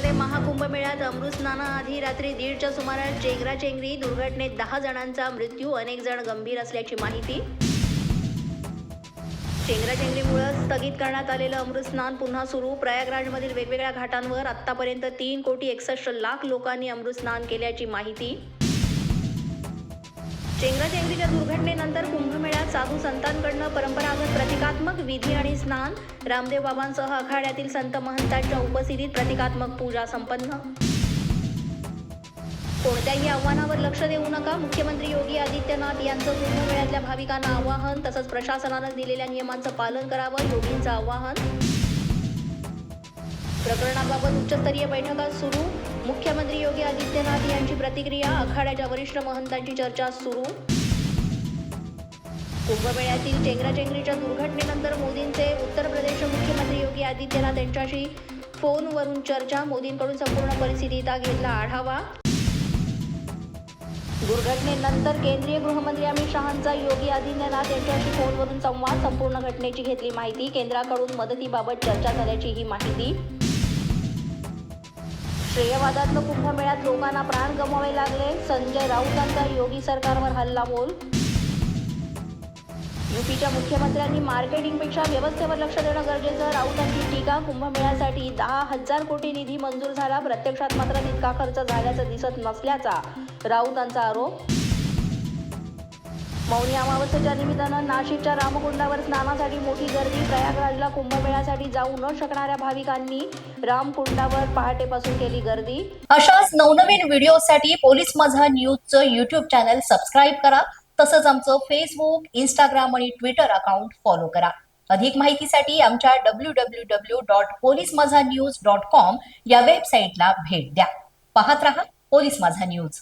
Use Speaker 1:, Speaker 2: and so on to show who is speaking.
Speaker 1: नाशिकमध्ये महाकुंभमेळ्यात अमृतस्नानाआधी रात्री दीडच्या सुमारास चेंगराचेंगरी दुर्घटनेत दहा जणांचा मृत्यू अनेक जण गंभीर असल्याची माहिती. चेंगराचेंगरीमुळे स्थगित करण्यात आलेलं अमृतस्नान पुन्हा सुरू. प्रयागराजमधील वेगवेगळ्या घाटांवर आत्तापर्यंत तीन कोटी एकसष्ट लाख लोकांनी अमृतस्नान केल्याची माहिती. चेंगराचेंगरीच्या दुर्घटनेनंतर कुंभमेळ्यात साधू संतांकडनं परंपरागत प्रतिकात्मक विधी आणि स्नान. रामदेव बाबांसह आखाड्यातील संत महंतांच्या उपस्थितीत प्रतिकात्मक पूजा संपन्न. कोणत्याही आव्हानावर लक्ष देऊ नका. मुख्यमंत्री योगी आदित्यनाथ यांचं कुंभमेळ्यातल्या भाविकांना आवाहन तसंच प्रशासनानं दिलेल्या नियमांचं पालन करावं योगींचं आवाहन. प्रकरणाबाबत उच्चस्तरीय बैठका सुरू. मुख्यमंत्री योगी आदित्यनाथ यांची प्रतिक्रिया आखाड्याच्या वरिष्ठ महंतांची चर्चा सुरू. कुंभमेळ्यातील चेंगराचेंगरीच्या दुर्घटनेनंतर मोदींचे उत्तर प्रदेश मुख्यमंत्री योगी आदित्यनाथ यांच्याशी फोनवरून चर्चा. मोदींकडून संपूर्ण परिस्थितीचा घेतला आढावा. दुर्घटनेनंतर केंद्रीय गृहमंत्री अमित शहांचा योगी आदित्यनाथ यांच्याशी फोनवरून संवाद. संपूर्ण घटनेची घेतली माहिती. केंद्राकडून मदतीबाबत चर्चा झाल्याची ही माहिती. श्रेयवादातलं कुंभमेळ्यात लोकांना प्राण गमवावे लागले. संजय राऊतांचा योगी सरकारवर हल्लाबोल युपीच्या मुख्यमंत्र्यांनी मार्केटिंगपेक्षा व्यवस्थेवर लक्ष देणं गरजेचं. राऊतांची टीका कुंभमेळ्यासाठी दहा हजार कोटी निधी मंजूर झाला. प्रत्यक्षात मात्र तितका खर्च झाल्याचं दिसत नसल्याचा राऊतांचा आरोप. मौनी अमावस्येच्या निमित्तानं नाशिकच्या रामकुंडावर स्नानासाठी मोठी गर्दी. प्रयागराजला कुंभमेळ्यासाठी जाऊ न शकणाऱ्या भाविकांनी रामकुंडावर पहाटेपासून केली गर्दी.
Speaker 2: अशाच नवनवीन व्हिडिओसाठी पोलीस माझा न्यूजचं युट्यूब चॅनल सबस्क्राईब करा. तसंच आमचं फेसबुक इंस्टाग्राम आणि ट्विटर अकाउंट फॉलो करा. अधिक माहितीसाठी आमच्या W W W dot police Majha news dot com या वेबसाईटला भेट द्या. पाहत रहा पोलीस माझा न्यूज.